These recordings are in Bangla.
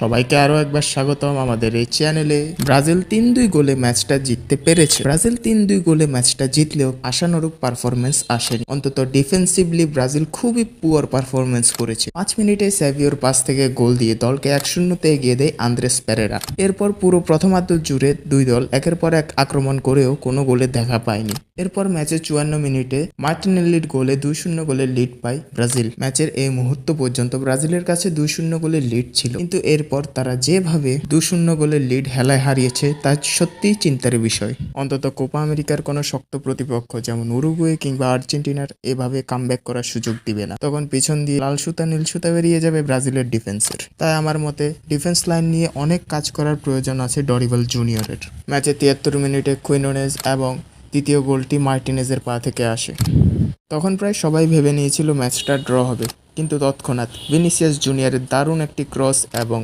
সবাইকে আরও একবার স্বাগতম আমাদের এই চ্যানেলে ব্রাজিল তিন দুই গোলে ম্যাচটা জিততে পেরেছে। ব্রাজিল তিন দুই গোলে ম্যাচটা জিতলেও আশানুরূপ পারফরমেন্স আসেনি। অন্তত ডিফেন্সিভলি ব্রাজিল খুবই পুয়ার পারফরমেন্স করেছে। পাঁচ মিনিটে স্যাভিওর পাস থেকে গোল দিয়ে দলকে এক শূন্যতে এগিয়ে দেয় আন্দ্রেস প্যারেরা এরপর পুরো প্রথমার্ধ জুড়ে দুই দল একের পর এক আক্রমণ করেও কোনো গোলে দেখা পায়নি। এরপর ম্যাচের চুয়ান্ন মিনিটে মার্টিনেল্লির গোলে দুই শূন্য গোলের লিড পায় ব্রাজিল। ম্যাচের এই মুহূর্ত পর্যন্ত ব্রাজিলের কাছে দুই শূন্য গোলে লিড ছিল। কিন্তু এরপর তারা যেভাবে দু শূন্য গোলের লিড হেলায় হারিয়েছে, তা সত্যিই চিন্তার বিষয়। অন্তত কোপা আমেরিকার কোনো শক্ত প্রতিপক্ষ যেমন উরুগুয়ে কিংবা আর্জেন্টিনার এভাবে কামব্যাক করার সুযোগ দিবে না। তখন পিছন দিয়ে লাল সুতা, নীল সুতা বেরিয়ে যাবে ব্রাজিলের ডিফেন্সের তাই আমার মতে ডিফেন্স লাইন নিয়ে অনেক কাজ করার প্রয়োজন আছে ডরিবল জুনিয়রের। ম্যাচে তিয়াত্তর মিনিটে কুইনোনেজ এবং দ্বিতীয় গোলটি মার্টিনেজের পা থেকে আসে। তখন প্রায় সবাই ভেবে নিয়েছিল ম্যাচটা ড্র হবে। কিন্তু তৎক্ষণাৎ ভিনিসিয়াস জুনিয়রের দারুণ একটি ক্রস এবং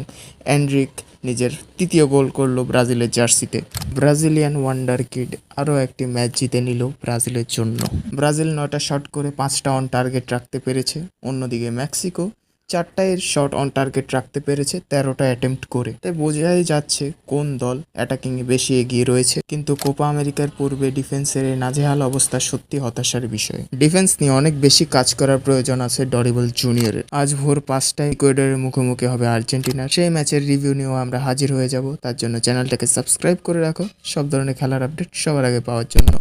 অ্যান্ড্রিক নিজের তৃতীয় গোল করল ব্রাজিলের জার্সিতে। ব্রাজিলিয়ান ওয়ান্ডার কিড আরও একটি ম্যাচ জিতে নিল ব্রাজিলের জন্য। ব্রাজিল নয়টা শট করে পাঁচটা অন টার্গেট রাখতে পেরেছে। অন্যদিকে মেক্সিকো চারটায় শট অন টার্গেট রাখতে পেরেছে তেরোটা অ্যাটেম্প্ট করে। তাই বোঝাই যাচ্ছে কোন দল অ্যাটাকিংয়ে বেশি এগিয়ে রয়েছে। কিন্তু কোপা আমেরিকার পূর্বে ডিফেন্সের এই নাজেহাল অবস্থা সত্যি হতাশার বিষয়। ডিফেন্স নিয়ে অনেক বেশি কাজ করার প্রয়োজন আছে ডরিবল জুনিয়রের আজ ভোর পাঁচটায় ইকুয়েডরের মুখোমুখি হবে আর্জেন্টিনা সেই ম্যাচের রিভিউ নিয়েও আমরা হাজির হয়ে যাব। তার জন্য চ্যানেলটাকে সাবস্ক্রাইব করে রাখো। সব ধরনের খেলার আপডেট সবার আগে পাওয়ার জন্য।